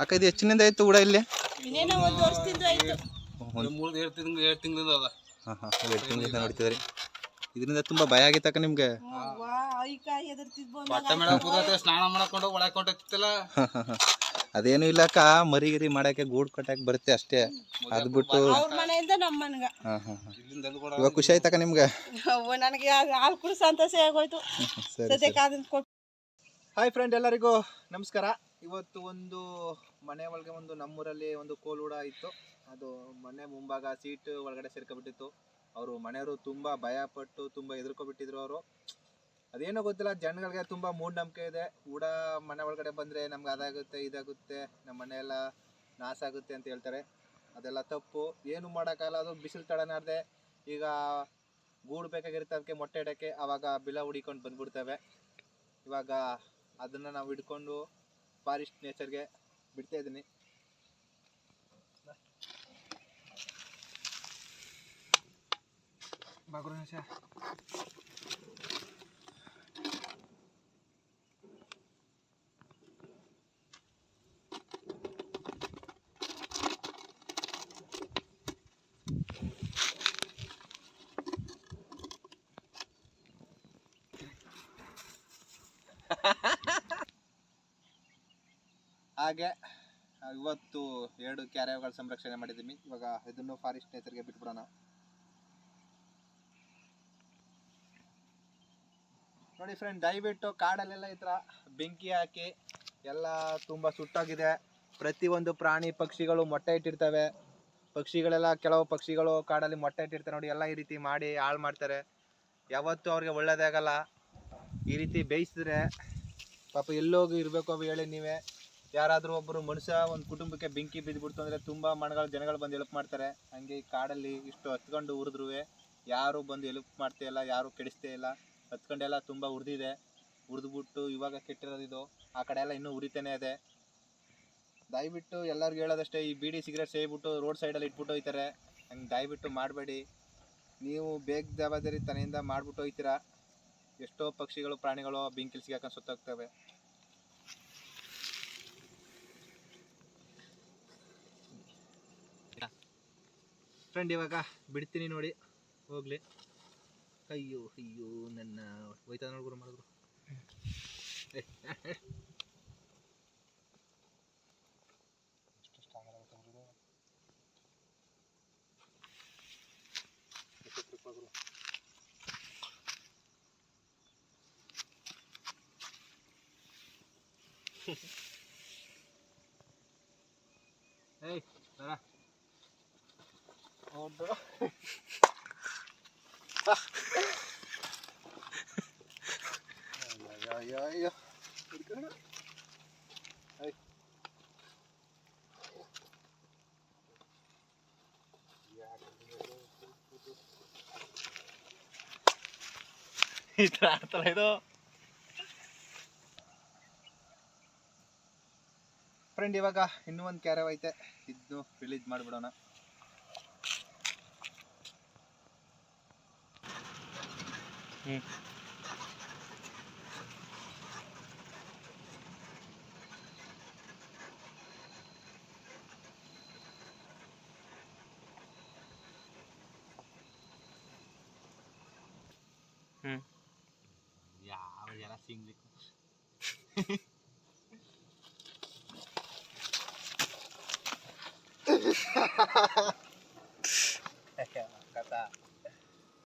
ಅಕ್ಕ ಇದು ಹೆಚ್ಚಿನಿಂದ ಆಯ್ತು ಕೂಡ ಇಲ್ಲಿ? ಇನ್ನೇನೋ ಒಂದು ವರ್ಷದಿಂದ ಆಯ್ತು. ಮೂರು ಎರಡು ತಿಂಗಳು ಎರಡು ತಿಂಗಳಿಂದ ಅದ. ಹಾಂ ಹಾಂ ಎರಡು ತಿಂಗಳಿಂದ ನೋಡ್ತಿದ್ರಿ ಇದರಿಂದ ತುಂಬಾ ಭಯ ಆಗಿತ್ತಕ್ಕ ನಿಮ್ಗೆ? ಸ್ನಾನ ಮಾಡಕೊಂಡು ಅದೇನು ಇಲ್ಲ ಅಕ್ಕ ಮರಿ ಗಿರಿ ಮಾಡಕ್ಕೆ ಗೂಡ್ ಕಟ್ಟಕ್ಕೆ ಬರುತ್ತೆ ಅಷ್ಟೇ. ಅದ್ ಬಿಟ್ಟು ಇವಾಗ ಖುಷಿ ಆಯ್ತಕ್ಕ ನಿಮ್ಗೆ? ನನಗೆ ಹಾಲು ಕುಡಿಸ ಸಂತೋಷ ಆಗೋಯ್ತು. ಹಾಯ್ ಫ್ರೆಂಡ್ ಎಲ್ಲರಿಗೂ ನಮಸ್ಕಾರ. ಇವತ್ತು ಒಂದು ಮನೆ ಒಳಗೆ ಒಂದು ನಮ್ಮೂರಲ್ಲಿ ಒಂದು ಕೋಲುಡ ಇತ್ತು. ಅದು ಮನೆ ಮುಂಭಾಗ ಸೀಟ್ ಒಳಗಡೆ ಸೇರ್ಕೊಬಿಟ್ಟಿತ್ತು ಅವರು ಮನೆಯವರು ತುಂಬಾ ಭಯಪಟ್ಟು, ತುಂಬ ಹೆದರ್ಕೊಬಿಟ್ಟಿದ್ರು ಅವರು. ಅದೇನೋ ಗೊತ್ತಿಲ್ಲ, ಜನಗಳಿಗೆ ತುಂಬಾ ಮೂಢನಂಬಿಕೆ ಇದೆ. ಊಡ ಮನೆ ಒಳಗಡೆ ಬಂದ್ರೆ ನಮ್ಗೆ ಅದಾಗುತ್ತೆ, ಇದಾಗುತ್ತೆ, ನಮ್ಮ ಮನೆ ಎಲ್ಲ ನಾಶ ಆಗುತ್ತೆ ಅಂತ ಹೇಳ್ತಾರೆ. ಅದೆಲ್ಲ ತಪ್ಪು. ಏನು ಮಾಡೋಕ್ಕಲ್ಲ ಅದು ಬಿಸಿಲು ತಡನಾರ್ದೆ ಈಗ ಗೂಡು ಬೇಕಾಗಿರುತ್ತೆ ಅದಕ್ಕೆ ಮೊಟ್ಟೆ ಇಡಕ್ಕೆ ಆವಾಗ ಬಿಲ ಹುಡಿಕೊಂಡು ಬಂದ್ಬಿಡ್ತವೆ. ಇವಾಗ ಅದನ್ನ ನಾವು ಹಿಡ್ಕೊಂಡು ಫಾರೆಸ್ಟ್ ನೇಚರ್ಗೆ ಬಿಡ್ತಾ ಇದ್ದೀನಿ. ಹಾಗೆ ಇವತ್ತು ಎರಡು ಕ್ಯಾರೆಗಳ ಸಂರಕ್ಷಣೆ ಮಾಡಿದ್ದೀನಿ ಇವಾಗ ಇದನ್ನು ಫಾರೆಸ್ಟ್ ನೇಚರ್ಗೆ ಬಿಟ್ಬಿಡೋಣ. ನೋಡಿ ಫ್ರೆಂಡ್ ದಯವಿಟ್ಟು ಕಾಡಲ್ಲೆಲ್ಲ ಈ ಥರ ಬೆಂಕಿ ಹಾಕಿ ಎಲ್ಲ ತುಂಬ ಸುಟ್ಟೋಗಿದೆ. ಪ್ರತಿಯೊಂದು ಪ್ರಾಣಿ ಪಕ್ಷಿಗಳು ಮೊಟ್ಟೆ ಇಟ್ಟಿರ್ತವೆ. ಪಕ್ಷಿಗಳೆಲ್ಲ, ಕೆಲವು ಪಕ್ಷಿಗಳು ಕಾಡಲ್ಲಿ ಮೊಟ್ಟೆ ಇಟ್ಟಿರ್ತಾರೆ ನೋಡಿ, ಎಲ್ಲ ಈ ರೀತಿ ಮಾಡಿ ಹಾಳು ಮಾಡ್ತಾರೆ. ಯಾವತ್ತೂ ಅವ್ರಿಗೆ ಒಳ್ಳೇದೇ ಆಗಲ್ಲ. ಈ ರೀತಿ ಬೇಯಿಸಿದ್ರೆ ಪಾಪ ಎಲ್ಲೋಗಿ ಇರಬೇಕು ಹೇಳಿ ನೀವೇ. ಯಾರಾದರೂ ಒಬ್ಬರು ಮನುಷ್ಯ, ಒಂದು ಕುಟುಂಬಕ್ಕೆ ಬೆಂಕಿ ಬಿದ್ದುಬಿಡ್ತು ಅಂದರೆ ತುಂಬ ಮನೆಗಳು ಜನಗಳು ಬಂದು ಹೆಲ್ಪ್ ಮಾಡ್ತಾರೆ. ಹಂಗೆ ಈ ಕಾಡಲ್ಲಿ ಇಷ್ಟು ಹತ್ಕೊಂಡು ಉರಿದ್ರು ಯಾರು ಬಂದು ಹೆಲ್ಪ್ ಮಾಡ್ತಾ ಇಲ್ಲ, ಯಾರು ಕೆಡಿಸ್ತೇ ಇಲ್ಲ. ಹತ್ಕೊಂಡೆಲ್ಲ ತುಂಬ ಉರಿದಿದೆ. ಉರಿದ್ಬಿಟ್ಟು ಇವಾಗ ಕೆಟ್ಟಿರೋದು ಇದು. ಆ ಕಡೆ ಎಲ್ಲ ಇನ್ನೂ ಉರಿತಾನೆ ಇದೆ. ದಯವಿಟ್ಟು ಎಲ್ಲರಿಗೂ ಹೇಳೋದಷ್ಟೇ, ಈ ಬೀಡಿ ಸಿಗರೇಟ್ ಸೇಬಿಟ್ಟು ರೋಡ್ ಸೈಡಲ್ಲಿ ಇಟ್ಬಿಟ್ಟು ಹೋಯ್ತಾರೆ. ಹಂಗೆ ದಯವಿಟ್ಟು ಮಾಡಬೇಡಿ. ನೀವು ಬೇಗ ಜವಾಬ್ದಾರಿ ತನೆಯಿಂದ ಮಾಡ್ಬಿಟ್ಟು ಹೋಯ್ತೀರಾ. ಎಷ್ಟೋ ಪಕ್ಷಿಗಳು, ಪ್ರಾಣಿಗಳು ಬೆಂಕಿಲಿ ಸಿಗಾಕೊಂಡು ಸುತ್ತೋಗ್ತವೆ. ಫ್ರೆಂಡ್ ಇವಾಗ ಬಿಡ್ತೀನಿ ನೋಡಿ ಹೋಗ್ಲಿ. ಅಯ್ಯೋ ಅಯ್ಯೋ ನನ್ನ ಹೋಯ್ತಾ ನೋಡ್ಗುರು ಮಾಡಿದ್ರು ಏಯ್ ಬರ ಅಯ್ಯೋ ಅಯ್ಯೋ ಇದು ಫ್ರೆಂಡ್ ಇವಾಗ ಇನ್ನೂ ಒಂದು ಕ್ಯಾರವ್ ಐತೆ. ಇದನ್ನು ರಿಲೀಸ್ ಮಾಡಿಬಿಡೋಣ. Hmm. Ya, berjalan singlik. Hahaha.